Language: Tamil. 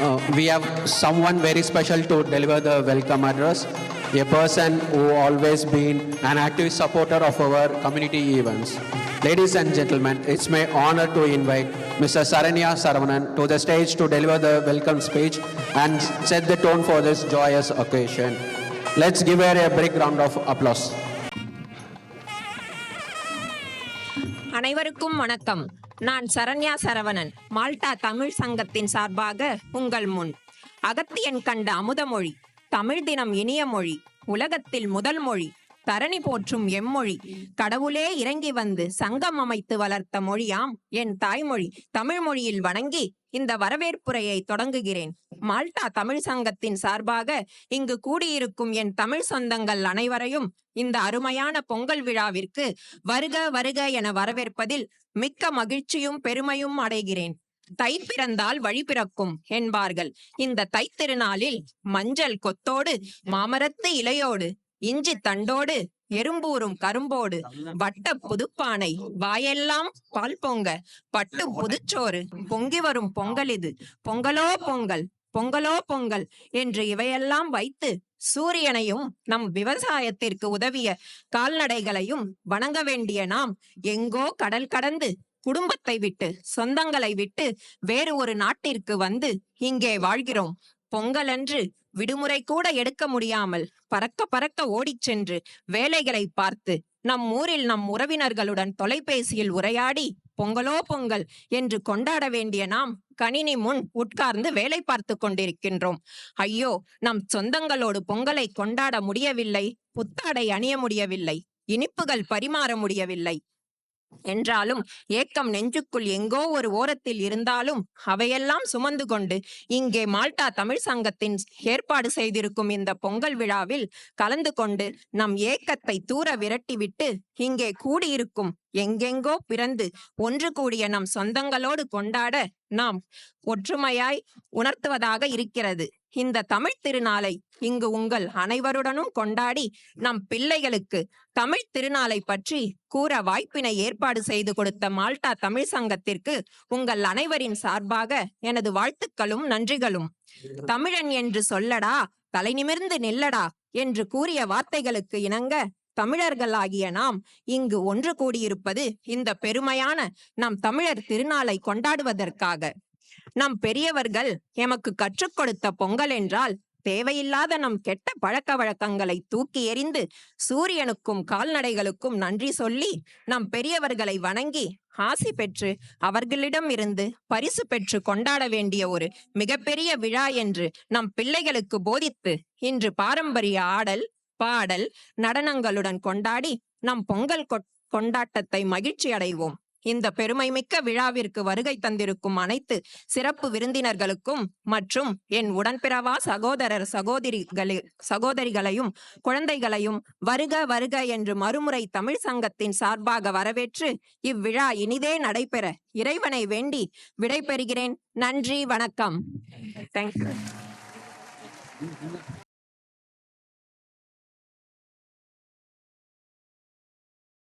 Uh, we have someone very special to deliver the welcome address. A person who always been an active supporter of our community events. Ladies and gentlemen, it's my honor to invite Mr. Saranya Saravanan to the stage to deliver the welcome speech and set the tone for this joyous occasion. Let's give her a big round of applause. அனைவருக்கும் வணக்கம் நான் சரண்யா சரவணன் மால்டா தமிழ் சங்கத்தின் சார்பாக உங்கள் முன். அகத்தியன் கண்ட அமுதமொழி தமிழ் தினம் இனிய மொழி உலகத்தில் முதல் மொழி தரணி போற்றும் எம்மொழி. கடவுளே இறங்கி வந்து சங்கம் அமைத்து வளர்த்த மொழியாம் என் தாய்மொழி. தமிழ் மொழியில் வணங்கி இந்த வரவேற்புரையை தொடங்குகிறேன். மால்டா தமிழ் சங்கத்தின் சார்பாக இங்கு கூடியிருக்கும் என் தமிழ் சொந்தங்கள் அனைவரையும் இந்த அருமையான பொங்கல் விழாவிற்கு வருக வருக என வரவேற்பதில் மிக்க மகிழ்ச்சியும் பெருமையும் அடைகிறேன். தை பிறந்தால் வழி பிறக்கும் என்பார்கள். இந்த தைத்திருநாளில் மஞ்சள் கொத்தோடு மாமரத்து இலையோடு இஞ்சி தண்டோடு எறும்பூரும் கரும்போடு வட்ட புதுப்பானை வாயெல்லாம் பால் பொங்க பட்டு புதுச்சோறு பொங்கி வரும் பொங்கல் இது பொங்கலோ பொங்கல் பொங்கலோ பொங்கல் என்று இவையெல்லாம் வைத்து சூரியனையும் நம் விவசாயத்திற்கு உதவிய கால்நடைகளையும் வணங்க வேண்டிய நாம் எங்கோ கடல் கடந்து குடும்பத்தை விட்டு சொந்தங்களை விட்டு வேறு ஒரு நாட்டிற்கு வந்து இங்கே வாழ்கிறோம். பொங்கலன்று விடுமுறை கூட எடுக்க முடியாமல் பறக்க பறக்க ஓடிச் சென்று வேலைகளை பார்த்து நம் ஊரில் நம் உறவினர்களுடன் தொலைபேசியில் உரையாடி பொங்கலோ பொங்கல் என்று கொண்டாட வேண்டிய நாம் கணினி முன் உட்கார்ந்து வேலை பார்த்து கொண்டிருக்கின்றோம். ஐயோ நம் சொந்தங்களோடு பொங்கலை கொண்டாட முடியவில்லை புத்தாடை அணிய முடியவில்லை இனிப்புகள் பரிமாற முடியவில்லை. என்றாலும் ஏக்கம் நெஞ்சுக்குள் எங்கோ ஒரு ஓரத்தில் இருந்தாலும் அவையெல்லாம் சுமந்து கொண்டு இங்கே மால்டா தமிழ் சங்கத்தின் ஏற்பாடு செய்திருக்கும் இந்த பொங்கல் விழாவில் கலந்து கொண்டு நம் ஏக்கத்தை தூர விரட்டிவிட்டு இங்கே கூடியிருக்கும் எங்கெங்கோ பிறந்து ஒன்று கூடிய நம் சொந்தங்களோடு கொண்டாட நாம் ஒற்றுமையாய் உணர்த்துவதாக இருக்கிறது. இந்த தமிழ் திருநாளை இங்கு உங்கள் அனைவருடனும் கொண்டாடி நம் பிள்ளைகளுக்கு தமிழ் திருநாளை பற்றி கூற வாய்ப்பினை ஏற்பாடு செய்து கொடுத்த மால்டா தமிழ் சங்கத்திற்கு உங்கள் அனைவரின் சார்பாக எனது வாழ்த்துக்களும் நன்றிகளும். தமிழன் என்று சொல்லடா தலை நிமிர்ந்து நில்லடா என்று கூறிய வார்த்தைகளுக்கு இணங்க தமிழர்களாகிய நாம் இங்கு ஒன்று கூடியிருப்பது இந்த பெருமையான நம் தமிழர் திருநாளை கொண்டாடுவதற்காக. நம் பெரியவர்கள் எமக்கு கற்றுக் கொடுத்த பொங்கல் என்றால் தேவையில்லாத நம் கெட்ட பழக்க வழக்கங்களை தூக்கி எறிந்து சூரியனுக்கும் கால்நடைகளுக்கும் நன்றி சொல்லி நம் பெரியவர்களை வணங்கி ஆசி பெற்று அவர்களிடம் இருந்து பரிசு பெற்று கொண்டாட வேண்டிய ஒரு மிகப்பெரிய விழா என்று நம் பிள்ளைகளுக்கு போதித்து இன்று பாரம்பரிய ஆடல் பாடல் நடனங்களுடன் கொண்டாடி நம் பொங்கல் கொண்டாட்டத்தை மகிழ்ச்சி அடைவோம் இந்த பெருமைமிக்க விழாவிற்கு வருகை தந்திருக்கும் அனைத்து சிறப்பு விருந்தினர்களுக்கும் மற்றும் என் உடன்பிறவா சகோதரர் சகோதரிகளி சகோதரிகளையும் குழந்தைகளையும் வருக வருக என்று மறுமுறை தமிழ் சங்கத்தின் சார்பாக வரவேற்று இவ்விழா இனிதே நடைபெற இறைவனை வேண்டி விடைபெறுகிறேன். நன்றி வணக்கம். தேங்க்யூ